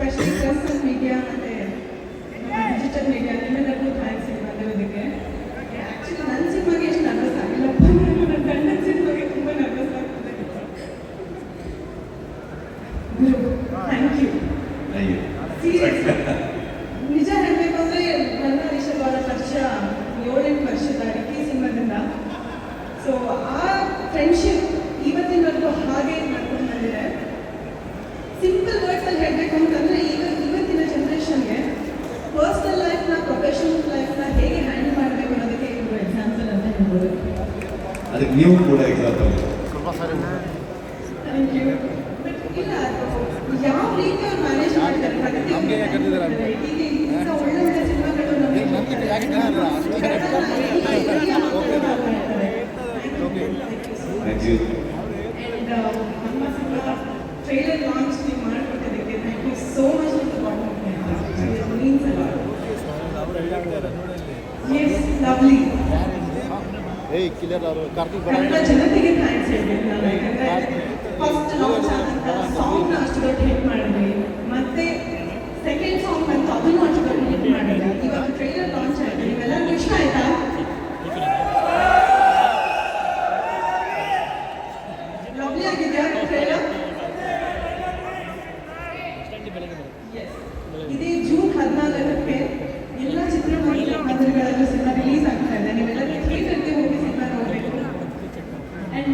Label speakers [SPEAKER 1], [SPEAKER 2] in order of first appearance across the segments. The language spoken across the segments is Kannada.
[SPEAKER 1] ಸ್ಪೆಷಲಿ ಪ್ರೆಸ್ ಮೀಡಿಯಾ ಮತ್ತು ಡಿಜಿಟಲ್ ಮೀಡಿಯಾ ನಿಮ್ಮೆಲ್ಲರಿಗೂ ಥ್ಯಾಂಕ್ಸ್ ಇದು ಬಂದಿರೋದಕ್ಕೆ ಆ್ಯಕ್ಚುಲಿ ನನ್ನ ಸಿನಿಮಾಗೆ ಎಷ್ಟು ನರ್ವಸ್ ಆಗಿಲ್ಲಪ್ಪ ನನ್ನ ಗಂಡನ ಸಿನಿಮಾಗೆ ತುಂಬ ನರ್ವಸ್ ಆಗ್ತದೆ. ಥ್ಯಾಂಕ್ ಯು ಸೀರಿಯಸ್ ನಿಜ ಹೇಳಬೇಕು ಅಂದರೆ ನನ್ನ ರಿಷಬ್ ಅವರ ಪರಿಚಯ ಏಳೆಂಟು ವರ್ಷದ ಅಡಿಕೆ ಸಿನಿಮಾದಿಂದ. ಸೊ ಆ ಫ್ರೆಂಡ್ಶಿಪ್ ಇವತ್ತಿನವರೆಗೂ ಹಾಗೆ ಮಾಡ್ಕೊಂಡು ಬಂದಿದೆ. ಸಿಂಪಲ್ ವರ್ಡ್ಸಲ್ಲಿ ಹೇಳಬೇಕು ಅಂತಂದರೆ ಪರ್ಸ್ನಲ್ ಲೈಫ್ನ ಪ್ರೊಫೆಷನಲ್ ಲೈಫ್ನ ಹೇಗೆ ಹ್ಯಾಂಡಲ್ ಮಾಡಬೇಕು ಅನ್ನೋದಕ್ಕೆ ಒಂದು ಎಕ್ಸಾಂಪಲ್ ಅಂತ ಹೇಳ್ಬೋದು
[SPEAKER 2] ಅದಕ್ಕೆ ನೀವು ಕೂಡ ಎಕ್ಸಾಂಪಲ್
[SPEAKER 1] ಥ್ಯಾಂಕ್ ಯು ಬಟ್ ಇಲ್ಲ ಯಾವ ರೀತಿ ಅವ್ರು ಮ್ಯಾನೇಜ್ ಮಾಡ್ತಾರೆ ಇಂತ ಈಗ ಇಂಥ ಒಳ್ಳೆ ಒಳ್ಳೆ ಸಿನಿಮಾಗಳು ನಮಗೆ
[SPEAKER 2] ಥ್ಯಾಂಕ್ ಯು
[SPEAKER 1] And uh, ನಮ್ಮ ಸಿನಿಮಾ ಟ್ರೈಲರ್ ಲಾಂಚ್ ನೀವು ಮಾಡಿಕೊಟ್ಟಿದ್ದಕ್ಕೆ ಥ್ಯಾಂಕ್ ಯು ಸೋ ಮಚ್ ಅಂತ ಬಾಟಮ್ ಮೀನ್ಸ್ ಅಲ್ಲ ಎಸ್ ಲವ್ಲಿ
[SPEAKER 3] ಏಯ್ ಕಿಲರ್ ಅವರು ಕಾರ್ತಿಕ್
[SPEAKER 1] ಕನ್ನಡ ಜನತೆಗೆ ಥ್ಯಾಂಕ್ಸ್ ಹೇಳ್ಬೇಕು ನಾನು ಯಾಕಂದ್ರೆ ಫಸ್ಟ್ ಲಾಂಚ್ ಆದಂಥ ಸಾಂಗ್ ಅಷ್ಟು ದೊಡ್ಡ ಹಿಟ್ ಮಾಡಿದ್ವಿ. ಮತ್ತೆ ಸೆಕೆಂಡ್ ಸಾಂಗ್ ಬಂತು ಅದನ್ನು ಅಷ್ಟು ದೊಡ್ಡ ಹಿಟ್ ಮಾಡಿದ್ವಿ. ಇವಾಗ ಟ್ರೈಲರ್ ಲಾಂಚ್ ಆಯ್ತು ನೀವೆಲ್ಲರಿಗೂ ಇಷ್ಟ ಆಯ್ತಾ? ಲವ್ಲಿ ಆಗಿದೆಯಾ ಟ್ರೈಲರ್ ಇದೇ ಜೂನ್ ಹದಿನಾಲ್ಕಕ್ಕೆ ಎಲ್ಲ ಚಿತ್ರಮಂದಿರ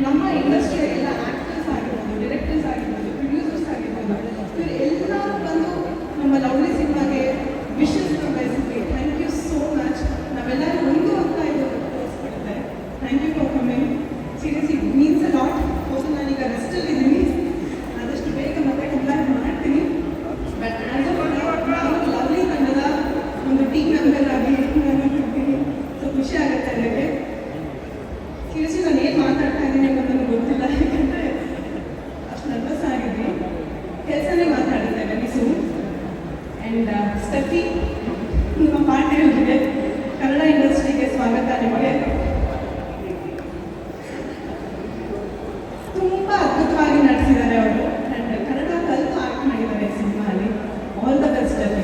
[SPEAKER 1] ನಮ್ಮ ಇಂಡಸ್ಟ್ರಿಯಲ್ಲಿ ಆಕ್ಟರ್ಸ್ ಆಗಿರ್ಬೋದು ಡೈರೆಕ್ಟರ್ಸ್ ಆಗಿರ್ಬೋದು ಪ್ರೊಡ್ಯೂಸರ್ಸ್ ಆಗಿರ್ಬೋದು ಇವರು ಬಂದು ನಮ್ಮ ಲವ್ಲಿ ಸ್ವಾಗತ ನಿಮಗೆ ತುಂಬ ಅದ್ಭುತವಾಗಿ ನಡೆಸಿದ್ದಾರೆ ಅವರು. ಕನ್ನಡ ಕಲಿತು ಆಕ್ಟ್ ಮಾಡಿದ್ದಾರೆ ಸಿನಿಮಾಲಿ ಆಲ್ ದ ಬೆಸ್ಟ್ ಅಲ್ಲಿ.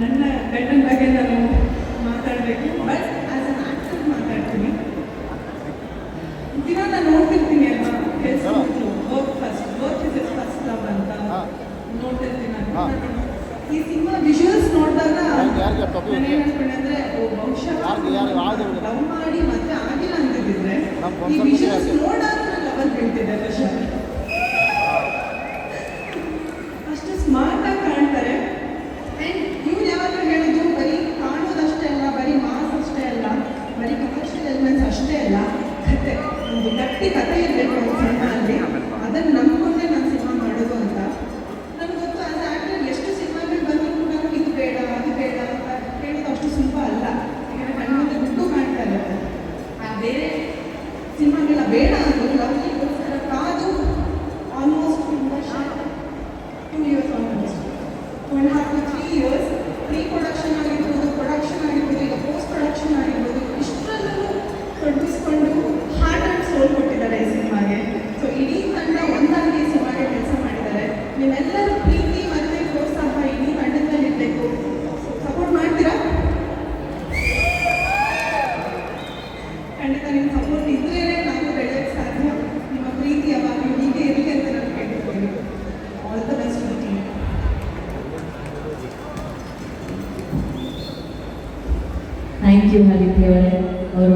[SPEAKER 1] ನನ್ನ ಗಂಡನ ಬಗ್ಗೆ ನಾನು ಮಾತಾಡಬೇಕು. ಬಟ್ ಆಸ್ ಅನ್ ಆಕ್ಟರ್ ಮಾತಾಡ್ತೀನಿ. ದಿನ ನಾನು ನೋಡ್ತಿರ್ತೀನಿ
[SPEAKER 3] ನಮ್ಮ
[SPEAKER 1] ಈ
[SPEAKER 3] concept
[SPEAKER 1] ವಿಜುವಲ್ಸ್
[SPEAKER 3] ಇದೆ.
[SPEAKER 1] ನೋಡಾಗ ನನ್ನ ಲವಲ್ ಬೀಳ್ತಿದೆ ಬಹುಶಃ ಅಷ್ಟು ಸ್ಮಾರ್ಟ್ ಆಗಿ ಕಾಣ್ತಾರೆ ಆ್ಯಂಡ್ ಇವ್ರು ಯಾವಾಗಲೂ ಹೇಳೋದು ಬರೀ ಕಾಣೋದಷ್ಟೇ ಅಲ್ಲ ಬರೀ ಮಾಸ್ ಅಷ್ಟೇ ಅಲ್ಲ ಬರೀ ಕಮರ್ಷಿಯಲ್ ಎಲಿಮೆಂಟ್ಸ್ ಅಷ್ಟೇ ಅಲ್ಲ ಕತೆ ಒಂದು ಗಟ್ಟಿ ಕತೆ ಇರಬೇಕು ಒಂದು ಸಿನಿಮಾ ಅಲ್ಲಿ ಅದನ್ನು ನಂಬ್ಕೊಂಡೆ ನಾನು ಸಿನಿಮಾ ಮಾಡೋದು ಅಂತ ನನಗೆ ಗೊತ್ತು ಆಸ್ ಆ್ಯಕ್ಟರ್ ಎಷ್ಟು ಸಿನಿಮಾಗಳು ಬಂದರೂ ನಾನು ಇದು ಬೇಡ ಅದು ಬೇಡ ಅಂತ ಹೇಳೋದು ಅಷ್ಟು ಸುಲಭ ಅಲ್ಲ ಯಾಕಂದರೆ ಕಣ್ಣಿಂದ ದುಡ್ಡು ಕಾಣ್ತಾ ಇರುತ್ತೆ ಆ ಬೇರೆ ಸಿನಿಮಾಗೆಲ್ಲ ಬೇಡ ಅಂದ್ರು ಲವ್ಲಿಗೋಸ್ಕರ ಕಾದು almost two years almost two and half to three years pre production ಆಗಿರ್ಬೋದು ಪ್ರೊಡಕ್ಷನ್ ಆಗಿರ್ಬೋದು ಈಗ ಪೋಸ್ಟ್ ಪ್ರೊಡಕ್ಷನ್ ಆಗಿರ್ಬೋದು ಇಷ್ಟರಲ್ಲೂ ತೊಡಗಿಸ್ಕೊಂಡು ಹಾರ್ಟ್ ಆ್ಯಂಡ್ ಸೋಲ್ ಕೊಟ್ಟಿದ್ದಾರೆ ಈ ಸಿನಿಮಾಗೆ ಸೊ ಇಡೀ ತಂಡ ಒಂದಾಗಿ ಈ ಸಿನಿಮಾಗೆ ಕೆಲಸ ಮಾಡಿದ್ದಾರೆ ನೀವೆಲ್ಲರೂ ಪ್ರೀತಿ ಮತ್ತು ಪ್ರೋತ್ಸಾಹ ಇಡೀ ತಂಡದಲ್ಲಿ ಇರಬೇಕು. ಸಪೋರ್ಟ್ ಮಾಡ್ತೀರಾ? ಖಂಡಿತ ನಿಮ್ಮ ಸಪೋರ್ಟ್ ಇದ್ರೇ ನಾವು ಬೆಳೆಯೋಕ್ಕೆ ಸಾಧ್ಯ. ನಿಮ್ಮ ಪ್ರೀತಿ ಯಾವಾಗಲೂ ಹೀಗೆ ಇರಲಿ ಅಂತ ನಾನು ಕೇಳ್ಕೊತೀನಿ. All the best team
[SPEAKER 4] thank you ಹರಿಪ್ರಿಯವರೇ ಅವರು